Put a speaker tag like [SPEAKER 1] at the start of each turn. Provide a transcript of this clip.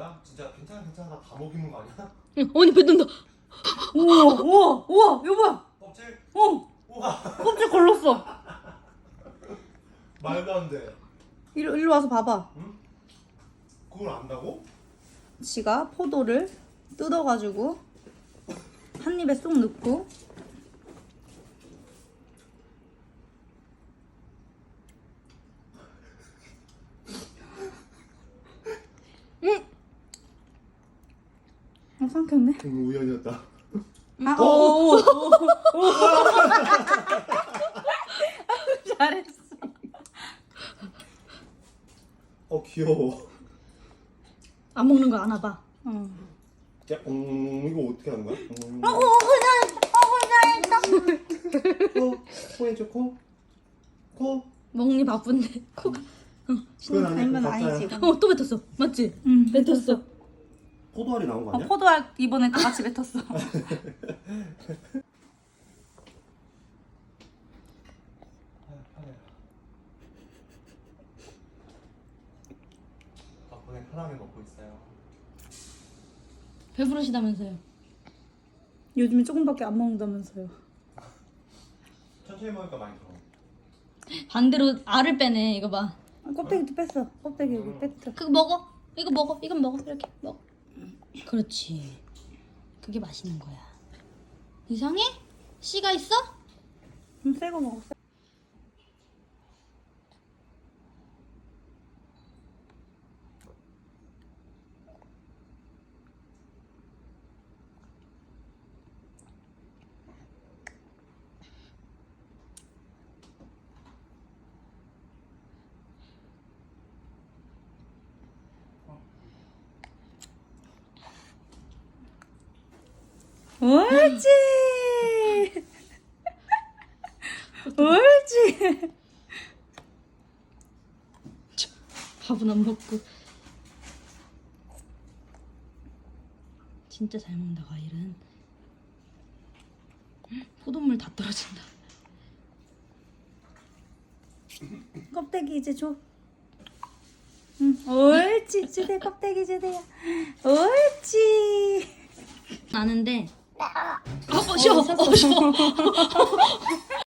[SPEAKER 1] 거야? 진짜 괜찮아 괜찮아 나다 먹이는 거 아니야?
[SPEAKER 2] 응, 언니 뱉는다.
[SPEAKER 3] 우와 우와 우와 봐.
[SPEAKER 1] 껍질?
[SPEAKER 3] 어
[SPEAKER 1] 우와
[SPEAKER 3] 껍질 걸렸어.
[SPEAKER 1] 말도 안돼
[SPEAKER 3] 일로 일로 와서 봐봐.
[SPEAKER 1] 그걸 안다고?
[SPEAKER 3] 지가 포도를 뜯어가지고 한 입에 쏙 넣고 삼켰네.
[SPEAKER 1] 이거 우연이었다
[SPEAKER 3] 아, 오, 오, 오, 오. 잘했어.
[SPEAKER 1] 어 귀여워
[SPEAKER 2] 안 먹는 거 아나 봐.
[SPEAKER 3] 어.
[SPEAKER 1] 야, 음, 이거 어떻게 하는 거야? 음.
[SPEAKER 3] 어, 그냥, 어, 그냥
[SPEAKER 1] 코, 코 해줘 코 코?
[SPEAKER 2] 먹니 바쁜데. 코.
[SPEAKER 1] 그건 아니야,
[SPEAKER 3] 아닌 건
[SPEAKER 1] 그건
[SPEAKER 3] 아니지. 이건.
[SPEAKER 2] 어, 또 뱉었어. 맞지?
[SPEAKER 3] 응,
[SPEAKER 2] 뱉었어.
[SPEAKER 1] 포도알이 나온 거
[SPEAKER 3] 어,
[SPEAKER 1] 아니야?
[SPEAKER 3] 포도알 이번에 다 같이 뱉었어.
[SPEAKER 1] 덕분에 편하게 먹고 있어요
[SPEAKER 2] 배부르시다면서요.
[SPEAKER 3] 요즘에 조금밖에 안 먹는다면서요.
[SPEAKER 1] 천천히 먹으니까 많이 들어
[SPEAKER 2] 반대로 알을 빼네. 이거 봐.
[SPEAKER 3] 아, 껍데기도 뺐어. 껍데기 여기 뺐어.
[SPEAKER 2] 그거 먹어. 이거 먹어. 이건 먹어. 이렇게 먹어. 그렇지. 그게 맛있는 거야. 이상해? 씨가 있어?
[SPEAKER 3] 음, 새거 먹어. 옳지. 옳지.
[SPEAKER 2] 밥은 안 먹고. 진짜 잘 먹는다 과일은. 포도물 다 떨어진다.
[SPEAKER 3] 껍데기 이제 줘. 응, 옳지. 주대 껍데기 주대요. 옳지.
[SPEAKER 2] 나는데. 어, 어, 쉬어. 어, 쉬어.